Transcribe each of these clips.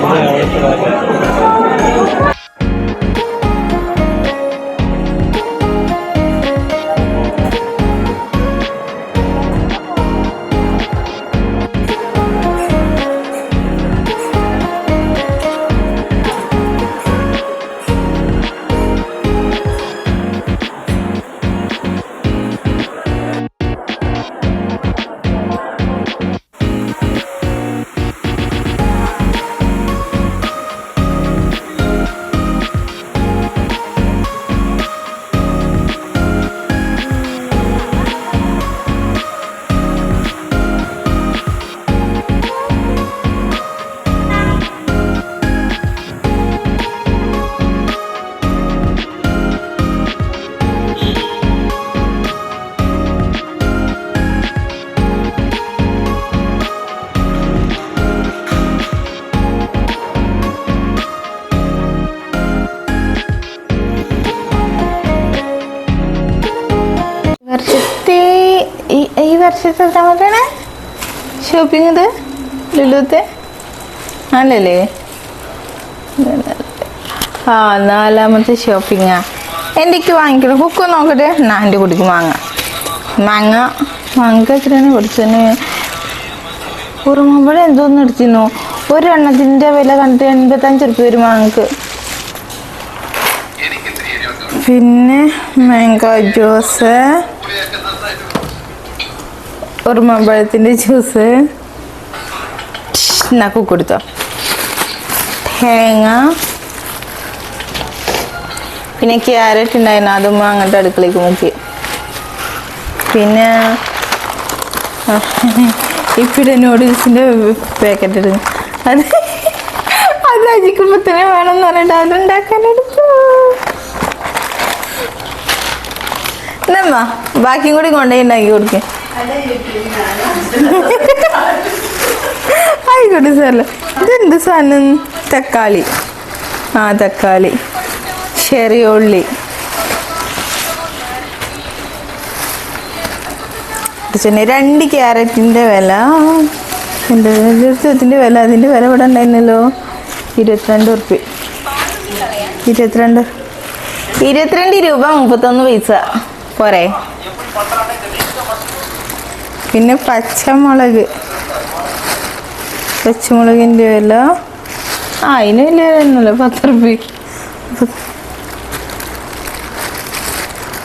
对，对，对。വർഷത്തെ shopping ഇത് ലുലുത്തെ? അല്ലല്ലേ ആ നാലാമത്തെ ഷോപ്പിങ്ങാ. എന്തൊക്കെ വാങ്ങിക്കണം. കുക്ക് നോക്കട്ടെ. ഞാൻ എന്റെ കുടിക്ക് മാങ്ങ മാങ്ങ. മാങ്ങ എത്രയാണ് കൊടുത്തന്നെ. ഉറുമ്പഴ എന്തോന്ന് എടുത്തിരുന്നു? ഒരെണ്ണത്തിന്റെ വില കണ്ടിട്ട് എൺപത്തഞ്ച് റുപ്യ ഒരു മാങ്ങക്ക്. പിന്നെ മാങ്കോ ജ്യൂസ് ഉറുമാമ്പഴത്തിന്റെ ജ്യൂസ്. എന്നാ കുക്കെടുത്തോ. തേങ്ങ. പിന്നെ ക്യാരറ്റ് ഉണ്ടായിരുന്നു അതും അങ്ങോട്ട് അടുക്കളയ്ക്ക് മുക്കി. പിന്നെ ഇപ്പിടെ നൂഡിൽസിന്റെ പാക്കറ്റ് എടുക്കും അത് അത് അജിക്കുമ്പോൾ തന്നെ വേണമെന്ന് പറഞ്ഞിട്ട് അതുണ്ടാക്കാൻ എടുത്തു. എന്നമ്മ ബാക്കിയും കൂടി കൊണ്ടുപോയി ഉണ്ടാക്കി കൊടുക്കേ. ആയിക്കോട്ടെ സാറല്ല ഇതെന്ത് സാധനം? തക്കാളി. ആ തക്കാളി. ചെറിയ ഉള്ളി. പിന്നെ രണ്ട് ക്യാരറ്റിന്റെ വില. എന്റെ വില? അതിന്റെ വില ഇവിടെ ഉണ്ടായിരുന്നല്ലോ. ഇരുപത്തിരണ്ട് ഉറുപ്പ്യ. ഇരുപത്തിരണ്ട്. ഇരുപത്തിരണ്ട് രൂപ മുപ്പത്തൊന്ന് പൈസ. പോരെ. പിന്നെ പച്ചമുളക്. പച്ചമുളകിന്റെ വില? ആ അതിന് വലിയ പത്ത് റുപ്യ.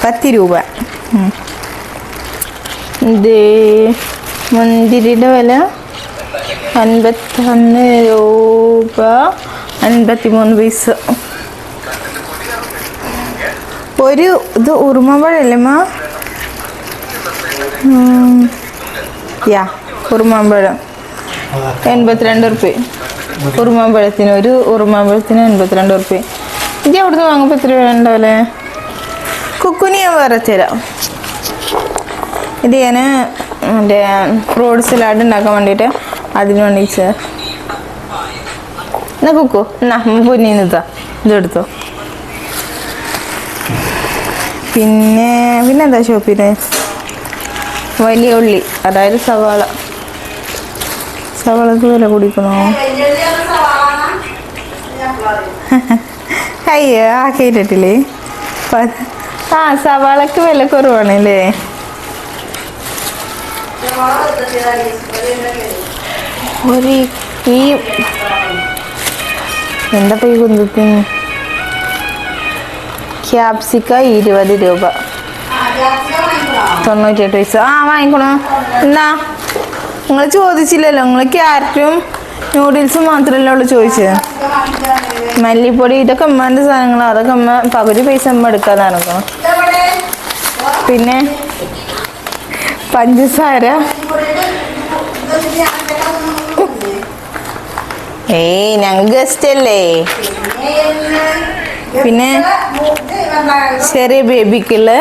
പത്ത് രൂപ. ഇത് മുന്തിരിയുടെ വില അൻപത്തൊന്ന് രൂപ അൻപത്തി മൂന്ന് പൈസ. ഒരു ഇത് ഉറുമമ്പഴല്ലേ മാ? ഉം. യാ കുറുമാമ്പഴം. എൺപത്തിരണ്ട് ഉറുപ്പ്യ. കുറുമാമ്പഴത്തിന് ഒരു ഉറുമാമ്പഴത്തിന് എൺപത്തിരണ്ട് ഉറുപ്പ്യ. ഇത് അവിടുന്ന് വാങ്ങുമ്പോൾ എത്ര രൂപ കുക്കുനി ഞാൻ വേറെ തരാം. ഇത് ഞാൻ മറ്റേ ഫ്രൂട്ട് സലാഡ് ഉണ്ടാക്കാൻ വേണ്ടിയിട്ട് അതിന് വേണ്ടിയിട്ട് എന്നാ കുക്കു എന്നാ പൊന്നി നിത്താ ഇതെടുത്തോ പിന്നെ പിന്നെന്താ ഷോപ്പിന് വലിയ ഉള്ളി. അതായത് സവാള. സവാളക്ക് വില കുടിക്കണോ? അയ്യോ ആ കേട്ടിട്ടില്ലേ? ആ സവാളക്ക് വില കുറവാണല്ലേ? ഒരു ഈ എന്താ ഈ കുന്തത്തിന്? ക്യാപ്സിക്ക ഇരുപത് രൂപ. തൊണ്ണൂറ്റെട്ട് പൈസ ആ വാങ്ങിക്കണോ? എന്നാ? നിങ്ങൾ ചോദിച്ചില്ലല്ലോ. നിങ്ങൾ ക്യാരറ്റും നൂഡിൽസും മാത്രമല്ലേ ഉള്ളൂ ചോദിച്ചത്. മല്ലിപ്പൊടി ഇതൊക്കെ അമ്മേന്റെ സാധനങ്ങളാണ് അതൊക്കെ അമ്മ പകുതി പൈസ അമ്മ എടുക്കാതാണ് പിന്നെ പഞ്ചസാര. ഏയ് ഞങ്ങൾ ഗസ്റ്റ് അല്ലേ? പിന്നെ ചെറിയ ബേബിക്കുള്ള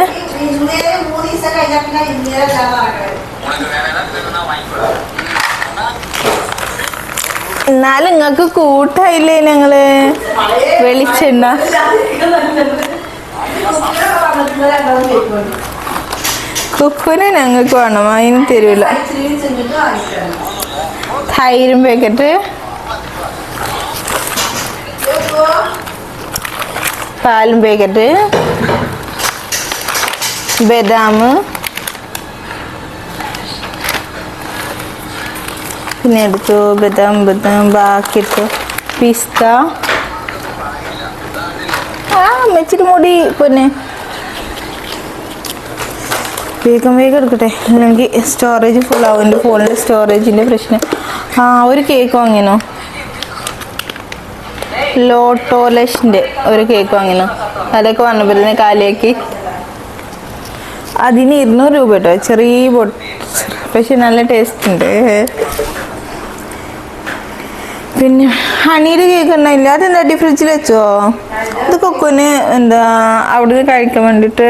എന്നാലും നിങ്ങക്ക് കൂട്ടായില്ലേ ഞങ്ങൾ? വെളിച്ചെണ്ണ. കുക്കുന് ഞങ്ങൾക്ക് വേണം അതിന് തരൂല. തൈരും പാക്കറ്റ്. പാലും പാക്കറ്റ്. ബദാം പിന്നെ എടുത്തു ബദാം ബദാം ബാക്കി എടുത്തു പിസ്ത. ആ മെച്ചിരി മുടി പിന്നെ വേഗം വേഗം എടുക്കട്ടെ. അല്ലെങ്കിൽ സ്റ്റോറേജ് ഫുൾ ആവും. എന്റെ ഫോണിന്റെ സ്റ്റോറേജിന്റെ പ്രശ്നം. ആ ഒരു കേക്ക് വാങ്ങിനോ. ലോട്ടോലഷിന്റെ ഒരു കേക്ക് വാങ്ങിനോ. അതൊക്കെ വന്നപ്പോൾ തന്നെ കാലിയാക്കി. അതിന് ഇരുന്നൂറ് രൂപ കേട്ടോ. ചെറിയ ബോട്ട് പക്ഷെ നല്ല ടേസ്റ്റ് ഉണ്ട്. പിന്നെ ഹണിയുടെ കേക്ക് ഉണ്ടായില്ല അതെന്താ ഫ്രിഡ്ജിൽ വെച്ചോ? ഇത് കൊക്കുന് എന്താ അവിടെ കഴിക്കാൻ വേണ്ടിട്ട്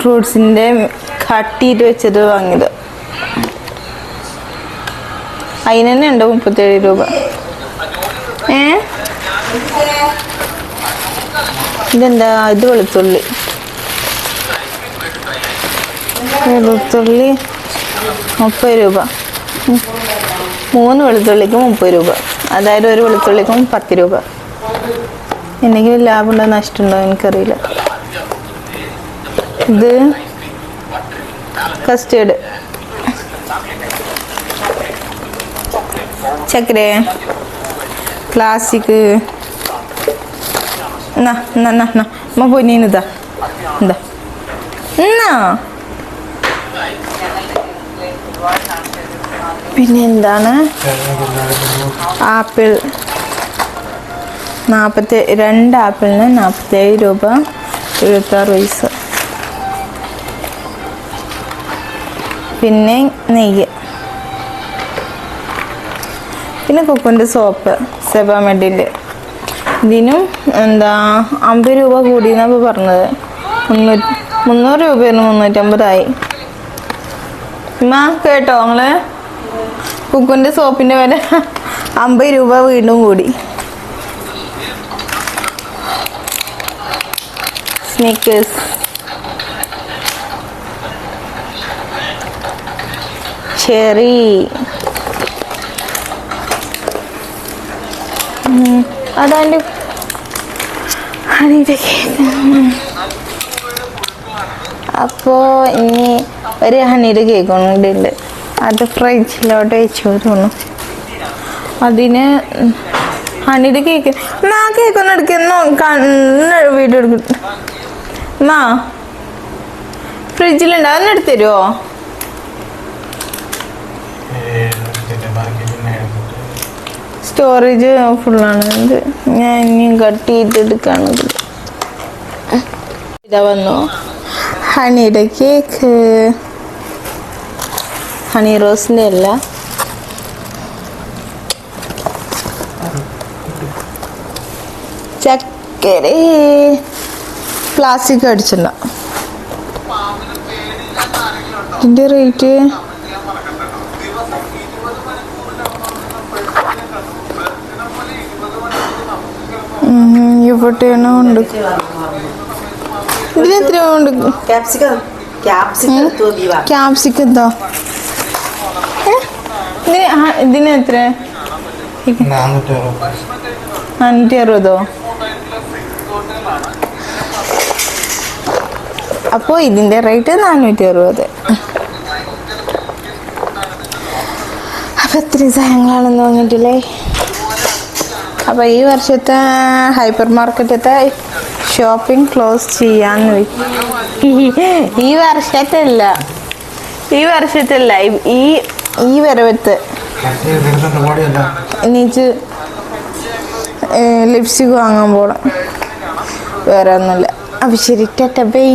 ഫ്രൂട്ട്സിന്റെ കട്ടിയിട്ട് വെച്ചത് വാങ്ങിയത്. അതിന് തന്നെ ഉണ്ടോ മുപ്പത്തേഴ് രൂപ? ഏ? ഇതെന്താ? ഇത് വെളുത്തുള്ളി. വെളുത്തുള്ളി മുപ്പത് രൂപ. മൂന്ന് വെളുത്തുള്ളിക്ക് മുപ്പത് രൂപ. അതായത് ഒരു വെളുത്തുള്ളിക്കും പത്ത് രൂപ. എന്തെങ്കിലും ലാഭമുണ്ടോ നഷ്ടമുണ്ടോ എനിക്കറിയില്ല. ഇത് കസ്റ്റേർഡ് ചക്കര ക്ലാസിക് എന്നാ എന്നാ എന്നാ എന്നാ. പൊന്നീനിതാ എന്താ? എന്നാ? പിന്നെ എന്താണ് ആപ്പിൾ. നാൽപ്പത്തി രണ്ട് ആപ്പിളിന് നാൽപ്പത്തേഴ് രൂപ എഴുപത്താറ് പൈസ. പിന്നെ നെയ്യ്. പിന്നെ കൊക്കോന്റെ സോപ്പ് സെബാമെഡിന്റെ. ഇതിനും എന്താ അമ്പത് രൂപ കൂടിയെന്നാണ് പറഞ്ഞത്. മുന്നൂറ് മുന്നൂറ് രൂപയായിരുന്നു മുന്നൂറ്റമ്പതായി. ഉമ്മ കേട്ടോ നിങ്ങൾ കുക്കുന്റെ സോപ്പിന്റെ വില അമ്പത് രൂപ വീണ്ടും കൂടി. സ്നീക്കേഴ്സ് ചെറി അതാണ്ട്. അപ്പോ ഇനി ഒരു ഹണിയുടെ കേക്ക് കൂടി ഉണ്ട് അത് ഫ്രിഡ്ജിലോട്ട് വെച്ചു തോന്നുന്നു അതിന് ഹണിയുടെ കേക്ക് ആ കേക്ക് ഒന്ന് എടുക്കുന്ന വീഡിയോ എടുക്കും. എന്നാ? ഫ്രിഡ്ജിലുണ്ട് അതൊന്ന് എടുത്തരുമോ സ്റ്റോറേജ് ഫുള്ളാണ് ഇത് ഞാൻ ഇനിയും കട്ട് ചെയ്തെടുക്കാണ് ഇതാ. വന്നു. ഹണിയുടെ കേക്ക് ഹണി റോസിന്റെ അല്ല ചക്കര. പ്ലാസ്റ്റിക് അടിച്ചിട്ടുണ്ടോ ഇതിന്റെ റേറ്റ് ഇവിടെ ഉണ്ട്. ഇതിന് എത്ര ഉണ്ട്? ക്യാപ്സിക്കം ക്യാപ്സിക്കം എന്താ? ഇതിന് എത്ര? നാനൂറ്റി അറുപത് അപ്പോൾ ഇതിന്റെ റേറ്റ് നാനൂറ്റി അറുപത് അപ്പൊ എത്ര സാധനങ്ങളാണെന്ന് പറഞ്ഞിട്ടില്ലേ? അപ്പോൾ ഈ വർഷത്തെ ഹൈപ്പർ മാർക്കറ്റത്തെ ഷോപ്പിംഗ് ക്ലോസ് ചെയ്യാന്ന് ഈ വർഷത്തെ അല്ല ഈ വർഷത്തെ അല്ല ഈ- ഈ വരവത്ത് എനിക്ക് ലിപ്സ്റ്റിക് വാങ്ങാൻ പോണം. വേറെ ഒന്നുമില്ല. അപ്പം ശരി ടാറ്റ ബൈ